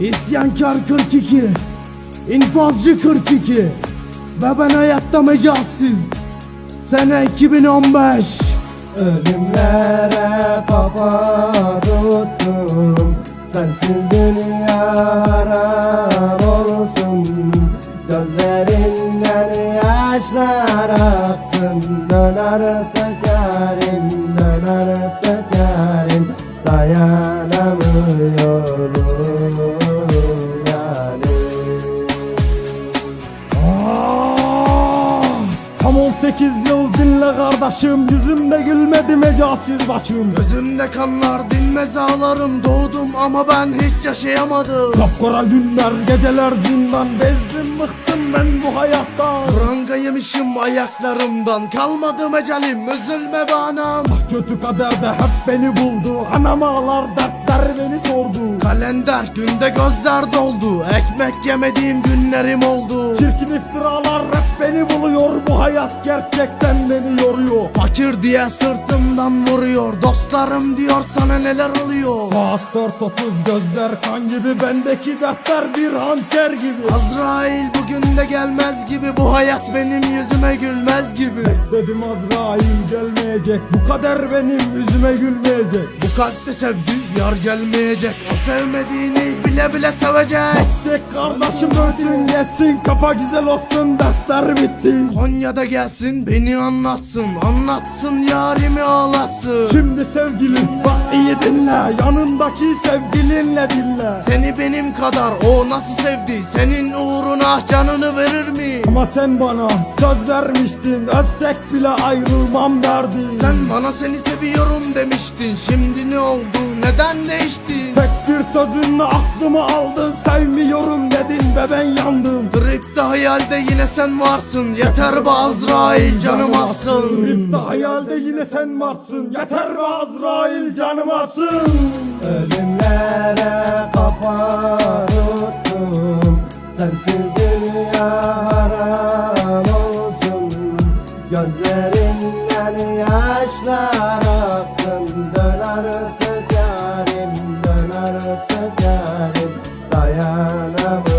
İsyankar 42 İnfazcı 42 Ve ben hayatta mecazsiz Sene 2015 Ölümlere kafa tuttum. Sensiz dünya haram olsun Gözlerinden yaşlar aksın. Döner tekerim, döner tekerim Dayanamıyorum 18 yıl dinle kardeşim. Yüzümde gülmedi mecazsiz başım. Gözümde kanlar dinmez ağlarım Doğdum ama ben hiç yaşayamadım. Kapkara günler geceler zindan. Bezdim bıktım ben bu hayattan Pranga yemişim ayaklarımdan. Kalmadım ecelim üzülme bana. Ah kötü kader de hep beni buldu. Anam ağlar dertler beni sordu. Kalender günde gözler doldu. Ekmek yemediğim günlerim oldu. Çirkin iftiralar hep beni buluyor. Bu hayat gerçekten beni yoruyor. Fakir diye sırtımdan vuruyor. Dostlarım diyor sana neler oluyor? Saat 4.30 gözler kan gibi Bendeki dertler bir hançer gibi. Azrail bugün de gelmez gibi Bu hayat benim yüzüme gülmez gibi. Dedim Azrail gelmeyecek Bu kader benim yüzüme gülmeyecek. Bu kalpte sevgi yar gelmeyecek O sevmediğini bile bile sevecek. Tek kardeşim ölsün geçsin Kafa güzel olsun dertler bitsin Konya'da gelsin beni anlatsın Anlatsın yarimi ağlatsın. Şimdi sevgilim bak iyi dinle Yanındaki sevgilinle dinle. Seni benim kadar o nasıl sevdi? Senin uğruna canını verir mi? Ama sen bana söz vermiştin Öpsek bile ayrılmam derdin. Sen bana seni seviyorum demiştin Şimdi ne oldu? Neden değiştin? Tek bir sözünle aklımı aldın Sevmiyorum hayalde yine sen varsın. Yeter be Azrail canım alsın. Hep hayalde yine sen varsın. Yeter be Azrail canım alsın. Ölümlere kafa tuttum. Sensiz dünya haram olsun Gözlerinden yaşlar aksın. Dön artık yarim, dön artık yarim. Dayanamam